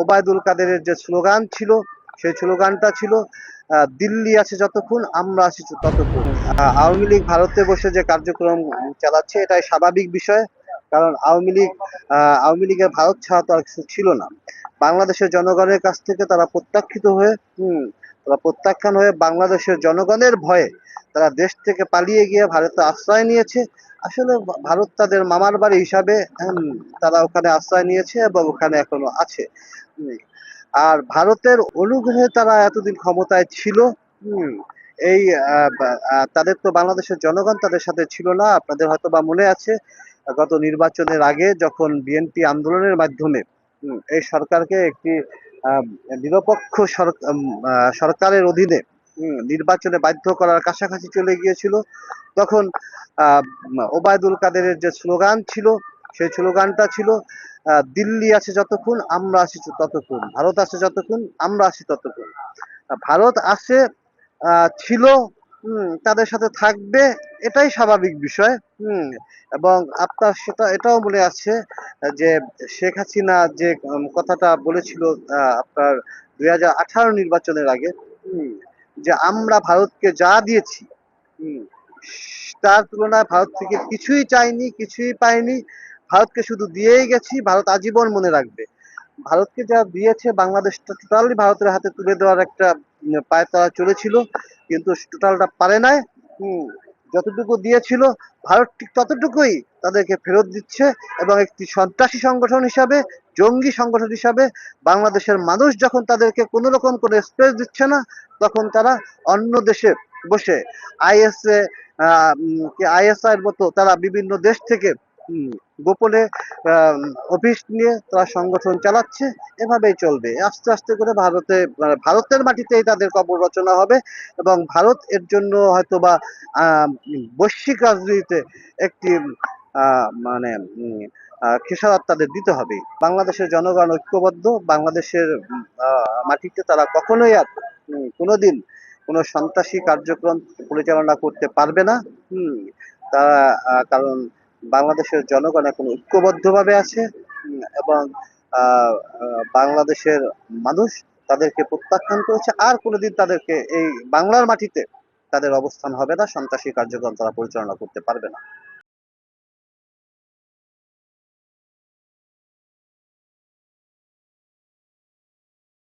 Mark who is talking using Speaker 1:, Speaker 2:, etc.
Speaker 1: ওবায়দুল কাদেরের যে স্লোগান ছিল, সেই স্লোগানটা ছিল দিল্লি আছে যতক্ষণ, আমরা আছি ততক্ষণ। আওয়ামী লীগ ভারতে বসে যে কার্যক্রম চালাচ্ছে, এটাই স্বাভাবিক বিষয়, কারণ আওয়ামী লীগ আওয়ামী লীগের ভারত ছাড়া তো আর কিছু ছিল না। বাংলাদেশের জনগণের কাছ থেকে তারা প্রত্যাখ্যিত হয়ে, হম, তারা প্রত্যাখ্যান হয়ে বাংলাদেশের জনগণের ভয়ে তারা দেশ থেকে পালিয়ে গিয়ে ভারতে আশ্রয় নিয়েছে। আসলে ভারত তাদের মামার বাড়ি হিসাবে তারা ওখানে আশ্রয় নিয়েছে এবং ওখানে এখনও আছে। আর ভারতের অনুগ্রহে তারা এতদিন ক্ষমতায় ছিল এই তাদের তো বাংলাদেশের জনগণ তাদের সাথে ছিল না, আপনাদের হয়তো বা মনে আছে, গত নির্বাচনের আগে যখন বিএনপি আন্দোলনের মাধ্যমে এই সরকারকে একটি নিরপেক্ষ সরকারের অধীনে নির্বাচনে বাধ্য করার কাছাকাছি চলে গিয়েছিল। তখন ওবায়দুল কাদেরের যে স্লোগান ছিল সেই স্লোগানটা ছিল দিল্লি আছে যতক্ষণ আমরা আছি ততক্ষণ। ভারত আছে যতক্ষণ আমরা আছি ততক্ষণ। ভারত আছে ছিল তাদের সাথে থাকবে এটাই স্বাভাবিক বিষয় হুম। এবং আপনার সেটা এটাও মনে আছে যে শেখ হাসিনা যে কথাটা বলেছিল আপনার দুই হাজার আঠারো নির্বাচনের আগে হুম, যে আমরা ভারতকে যা দিয়েছি তার তুলনায় ভারত থেকে কিছুই চাইনি কিছুই পাইনি। ভারতকে শুধু দিয়েই গেছি ভারত আজীবন মনে রাখবে। ভারতকে যা দিয়েছে বাংলাদেশটা টোটালি ভারতের হাতে তুলে দেওয়ার একটা পায়তারা চলেছিল কিন্তু টোটালটা পারে নাই। হম। যতটুকু দিয়েছিল, ভারত ঠিক ততটুকুই তাদেরকে ফেরত দিচ্ছে এবং একটি সন্ত্রাসী সংগঠন হিসাবে, জঙ্গি সংগঠন হিসাবে বাংলাদেশের মানুষ যখন তাদেরকে কোনো রকম কোনো স্পেস দিচ্ছে না, তখন তারা অন্য দেশে বসে আইএসএ আইএসআই এর মতো তারা বিভিন্ন দেশ থেকে গোপনে অফিস নিয়ে তারা সংগঠন চালাচ্ছে, এভাবেই চলবে। আস্তে আস্তে করে ভারতে মানে ভারতের মাটিতেই তাদের কবর রচনা হবে এবং ভারত এর জন্য হয়তো বা বৈশ্বিক রাজনীতিতে একটি মানে খেসারত তাদের দিতে হবে। বাংলাদেশের জনগণ ঐক্যবদ্ধ, বাংলাদেশের মাটিতে তারা কখনোই আর কোনোদিন কোনো সন্ত্রাসী কার্যক্রম পরিচালনা করতে পারবে না। হুম, তারা কারণ বাংলাদেশের জনগণ এখন ঐক্যবদ্ধভাবে আছে এবং বাংলাদেশের মানুষ তাদেরকে প্রত্যাখ্যান করেছে, আর কোনোদিন তাদেরকে এই বাংলার মাটিতে তাদের অবস্থান হবে না, সন্ত্রাসী কার্যক্রম তারা পরিচালনা করতে পারবে না।